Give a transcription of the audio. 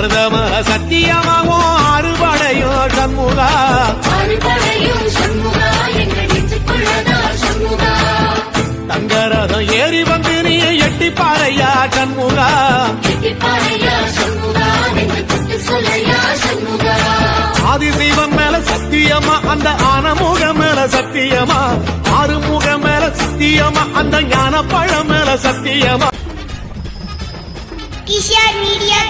மருதமர சத்தியமாகும் அறுபடையும் சண்முகா தங்கரதம் ஏறி வந்து நீ எட்டி பாறையா சண்முகா கெட்டிப்பாறையா சண்முகா. மேல சத்தியமா அந்த ஆனமுக மேல சத்தியமா? ஆறுமுக மேல சத்தியமா அந்த ஞான பழம் மேல சத்தியமா? ஈஷியார் மீடியா